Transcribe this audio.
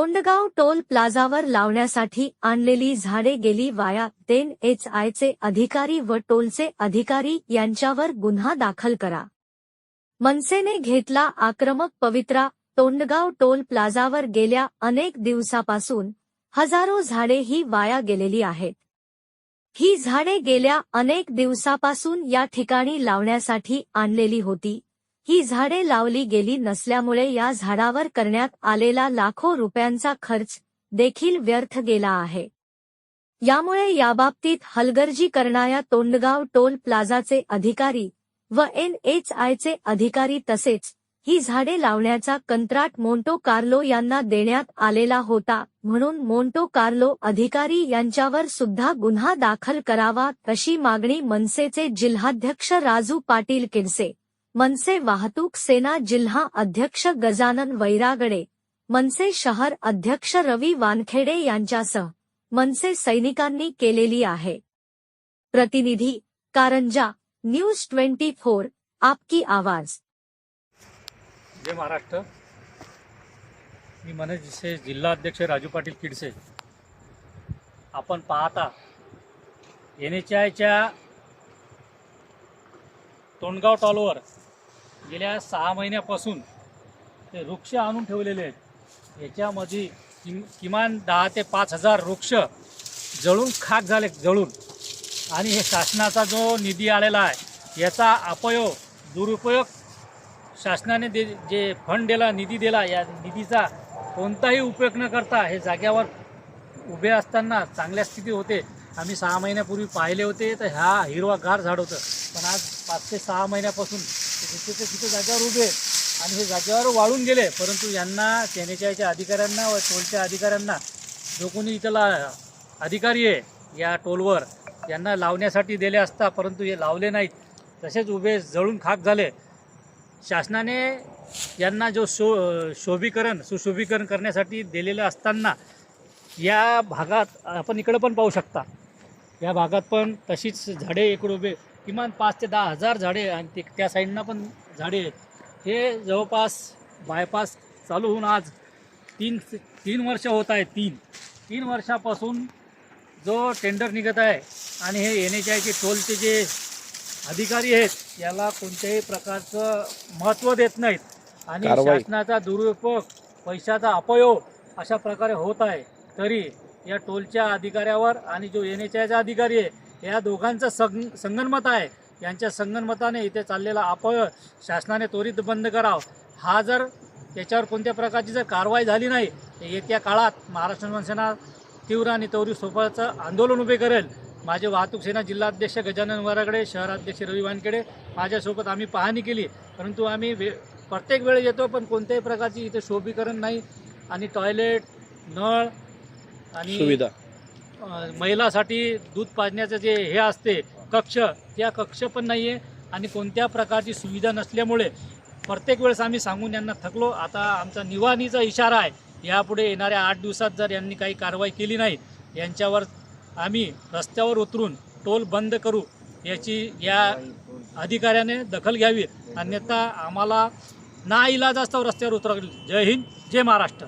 Tondgaon toll प्लाझावर लावण्यासाठी आणलेली झाडे गेली वाया तेन एच आयचे अधिकारी व टोलचे अधिकारी यांच्यावर गुन्हा दाखल करा. मनसेने घेतला आक्रमक पवित्रा तोंडगाव टोल प्लाझावर गेल्या अनेक दिवसापासून हजारो झाडे ही वाया गेलेली आहेत. ही झाडे गेल्या अनेक दिवसापासून या ठिकाणी लावण्यासाठी आणलेली होती. ही झाडे लावली गेली नसल्यामुळे या झाडावर करण्यात आलेला लाखो रुपयांचा खर्च देखील व्यर्थ गेला आहे. यामुळे याबाबतीत हलगर्जी करणाऱ्या तोंडगाव टोल प्लाझाचे अधिकारी व एन एच आयचे अधिकारी तसेच ही झाडे लावण्याचा कंत्राट मोंटो कार्लो यांना देण्यात आलेला होता म्हणून मोंटो कार्लो अधिकारी यांच्यावर सुद्धा गुन्हा दाखल करावा अशी मागणी मनसेचे जिल्हाध्यक्ष राजू पाटील किडसे मनसे वाहतूक सेना जिल्हा अध्यक्ष गजानन वैरागडे मनसे शहर अध्यक्ष रवी वानखेडे यांच्यासह मनसे सैनिकांनी केलेली आहे. प्रतिनिधी कारंजा न्यूज ट्वेंटी फोर आपकी आवाज. जय महाराष्ट्र. मी मनोज जिल्हा अध्यक्ष राजू पाटील किडसे. आपण पाहता एन एच आयच्या तोंडगाव टॉलवर गेल्या सहा महिन्यापासून ते वृक्ष आणून ठेवलेले आहेत. याच्यामध्ये किम किमान दहा ते पाच हजार वृक्ष जळून खाक झाले जळून. आणि हे शासनाचा जो निधी आलेला आहे याचा अपयोग दुरुपयोग शासनाने दे जे फंड दिला निधी दिला या निधीचा कोणताही उपयोग न करता हे जाग्यावर उभे असताना चांगल्या स्थिती होते. आम्ही सहा महिन्यापूर्वी पाहिले होते तर ह्या हिरवा गार झाड होतं. पण आज पाच ते सहा महिन्यापासून तिथे तिथे जागेवर उभे आणि हे जागेवर वाळून गेले परंतु यांना सेनेच्या अधिकाऱ्यांना व टोलच्या अधिकाऱ्यांना जो कोणी इथला अधिकारी आहे या टोलवर यांना लावण्यासाठी दिले असता परंतु हे लावले नाहीत. तसेच उभे जळून खाक झाले. शासनाने यांना जो शो शोभीकरण सुशोभीकरण करण्यासाठी दिलेलं असताना या भागात आपण इकडं पण पाहू शकता. या भागात पण तशीच झाडे इकडे उभे किमान पाच ते दहा हजार झाडे आणि ते त्या साईडनं पण झाडे आहेत. हे जवळपास बायपास चालू होऊन आज तीन तीन वर्ष होत आहे तीन. तीन वर्षापासून जो टेंडर निघत आहे आणि हे एन एच आयचे टोलचे जे अधिकारी आहेत याला कोणत्याही प्रकारचं महत्त्व देत नाहीत. आणि. शासनाचा दुरुपयोग पैशाचा अपयोग अशा प्रकारे होत आहे. तरी या टोलच्या अधिकाऱ्यावर आणि जो एन एच आयचा अधिकारी आहे या दोघांचं संग संगनमत आहे. यांच्या संगनमताने इथे चाललेला अपयोग शासनाने त्वरित बंद करावं. हा जर त्याच्यावर कोणत्या प्रकारची जर कारवाई झाली नाही तर येत्या काळात महाराष्ट्र मनसेना तीव्र आणि तौरी सोपाचं आंदोलन उभे करेल. माझे वाहतूक सेना जिल्हाध्यक्ष गजानन वराकडे शहराध्यक्ष रवी वानखेडे माझ्यासोबत आम्ही पाहणी केली. परंतु आम्ही वे प्रत्येक वेळ येतो पण कोणत्याही प्रकारची इथे शोभीकरण नाही. आणि टॉयलेट नळ आणि सुविधा. महिलासाठी दूध पाजण्याचं जे हे असते कक्ष त्या कक्ष पण नाही आहे आणि कोणत्या प्रकारची सुविधा नसल्यामुळे प्रत्येक वेळेस आम्ही सांगून यांना थकलो. आता आमचा निवानीचा इशारा आहे यापुढे येणाऱ्या आठ दिवसात जर यांनी काही कारवाई केली नाही यांच्यावर आम्ही रस्त्यावर उतरून टोल बंद करू याची या अधिकाऱ्याने दखल घ्यावी. अन्यथा आम्हाला ना इलाज असता रस्त्यावर उतरावे जय हिंद जय महाराष्ट्र.